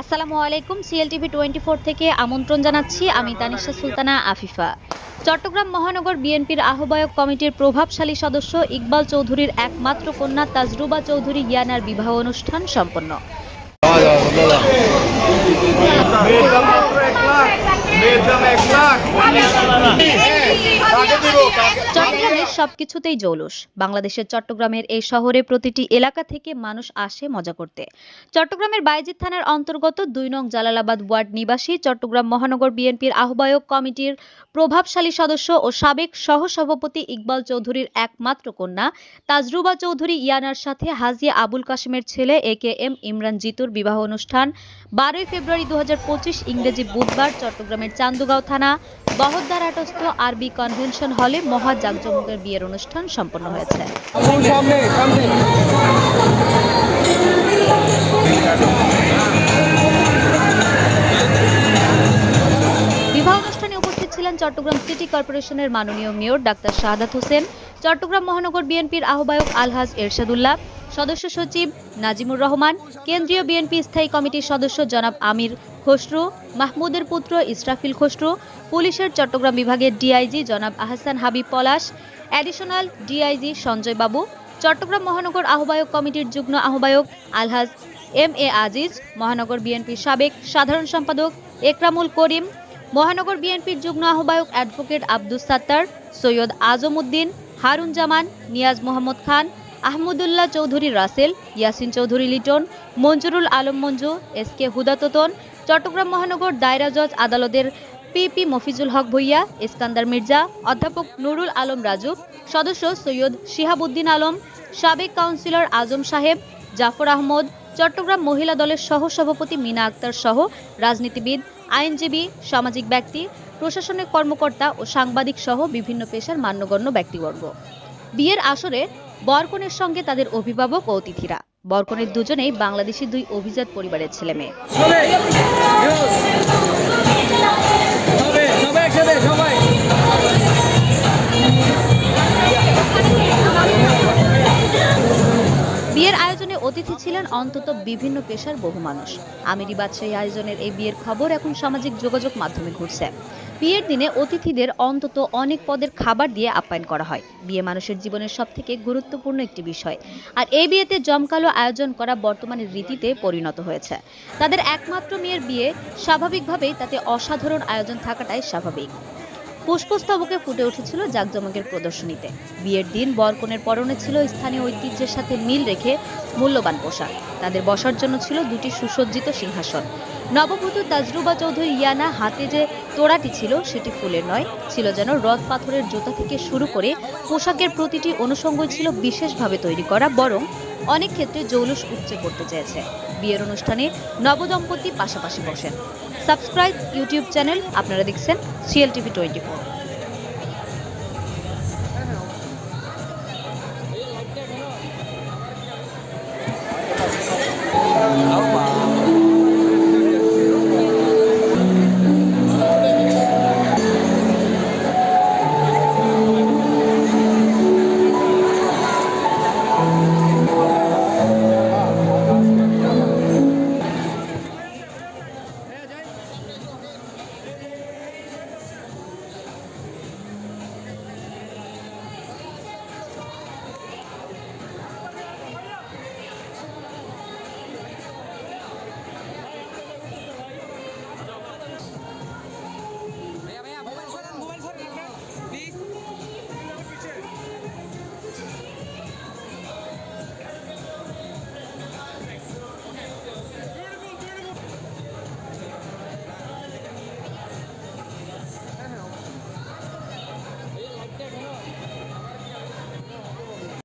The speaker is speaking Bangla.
আসসালামু আলাইকুম সিএলটিভি টোয়েন্টি ফোর থেকে আমন্ত্রণ জানাচ্ছি আমি তানিশা সুলতানা আফিফা। চট্টগ্রাম মহানগর বিএনপির আহ্বায়ক কমিটির প্রভাবশালী সদস্য ইকবাল চৌধুরীর একমাত্র কন্যা তাজরুবা চৌধুরী ইয়ানার বিবাহ অনুষ্ঠান সম্পন্ন। মেয়ের দাম এক লাখ চট্টগ্রামের সবকিছুতেই জৌলুস। বাংলাদেশের চট্টগ্রামের এই শহরে প্রতিটি এলাকা থেকে মানুষ আসে মজা করতে। চট্টগ্রামের বাইজিৎ থানার অন্তর্গত দুই নং জালালাবাদ ওয়ার্ড নিবাসী চট্টগ্রাম মহানগর বিএনপির আহ্বায়ক কমিটির প্রভাবশালী সদস্য ও সাবেক সহসভাপতি ইকবাল চৌধুরীর একমাত্র কন্যা তাজরুবা চৌধুরী ইয়ানার সাথে হাজিয়া আবুল কাশেমের ছেলে এ কে এম ইমরান জিতুর বিবাহ অনুষ্ঠান বারোই ফেব্রুয়ারি দু হাজার পঁচিশ ইংরেজি বুধবার চট্টগ্রামের চান্দুগাঁও থানা বহদ্দারহাটস্থ আরবি কনভেনশন হলে মহা জাঁকজমকের বিয়ের অনুষ্ঠান সম্পন্ন হয়েছে। বিবাহ অনুষ্ঠানে উপস্থিত ছিলেন চট্টগ্রাম সিটি কর্পোরেশনের মাননীয় মেয়র ডাক্তার শাহাদাত হোসেন চট্টগ্রাম মহানগর বিএনপির আহ্বায়ক আলহাজ এরশাদুল্লাহ সদস্য সচিব নাজিমুর রহমান কেন্দ্রীয় বিএনপি স্থায়ী কমিটির সদস্য জনাব আমির খসরু মাহমুদের পুত্র ইসরাফিল খসরু পুলিশের চট্টগ্রাম বিভাগের ডিআইজি জনাব আহসান হাবিব পলাশ অ্যাডিশনাল ডিআইজি সঞ্জয় বাবু, চট্টগ্রাম মহানগর আহ্বায়ক কমিটির যুগ্ম আহ্বায়ক আলহাজ এম এ আজিজ, মহানগর বিএনপির সাবেক সাধারণ সম্পাদক একরামুল করিম, মহানগর বিএনপির যুগ্ম আহ্বায়ক advocate Abdus Sattar, Syed Azam Uddin Harun Zaman Niaz Mohammad Khan, Ahmadullah Chowdhury Russell, Yasin Chowdhury Liton, Manjurul Alam Manju S K হুদাততন Chattogram মহানগর দায়রা জজ আদালতের পিপি মফিজুল হক ভুইয়া, ইস্কান্দার মির্জা, অধ্যাপক নুরুল আলম রাজু, সদস্য সৈয়দ শিহাবুদ্দিন আলম, সাবেক কাউন্সিলর আজম সাহেব, জাফর আহমদ, চট্টগ্রাম মহিলা দলের সহ সভাপতি মিনা আক্তার সহ রাজনীতিবিদ, আইনজীবী, সামাজিক ব্যক্তি প্রশাসনিক কর্মকর্তা ও সাংবাদিক সহ বিভিন্ন পেশার মান্যগণ্য ব্যক্তিবর্গ। বিয়ের আসরে বরকনের সঙ্গে তাদের অভিভাবক ও অতিথিরা। বরকনের দুজনেই বাংলাদেশি দুই অভিজাত পরিবারের ছেলে মেয়ে বিয়ের আয়োজনে অতিথি ছিলেন অন্তত বিভিন্ন পেশার বহু মানুষ। আমিরি বাদশাহী আয়োজনের এই বিয়ের খবর এখন সামাজিক যোগাযোগ মাধ্যমে ঘুরছে। বিয়ের দিনে অতিথিদের অন্তত অনেক পদের খাবার দিয়ে আপ্যায়ন করা হয়। বিয়ে মানুষের জীবনের সব থেকে গুরুত্বপূর্ণ একটি বিষয়। আর এই বিয়েতে জমকালো আয়োজন করা বর্তমানে রীতিতে পরিণত হয়েছে। তাদের একমাত্র মেয়ের বিয়ে স্বাভাবিকভাবেই তাতে অসাধারণ আয়োজন থাকাটাই স্বাভাবিক। পুষ্পস্তবকে ফুটে উঠেছিল জাকজমকের প্রদর্শনীতে। বিয়ের দিন বরকনের পরনে ছিল স্থানীয় ঐতিহ্যের সাথে মিল রেখে মূল্যবান পোশাক। তাদের বসার জন্য ছিল দুটি সুসজ্জিত সিংহাসন। নববধূ তাজরুবা চৌধুরী ইয়ানা হাতে যে তোড়াটি ছিল, সেটি ফুলের নয়, ছিল যেন রথ পাথরের জোতা থেকে শুরু করে পোশাকের প্রতিটি অনুষঙ্গ ছিল বিশেষভাবে তৈরি করা, বরং অনেক ক্ষেত্রে জৌলুস উপচে করতে চেয়েছে। বিয়ের অনুষ্ঠানে নবদম্পতি পাশাপাশি বসেন। সাবস্ক্রাইব ইউটিউব চ্যানেল আপনারা দেখছেন সিএল টিভি টোয়েন্টি ফোর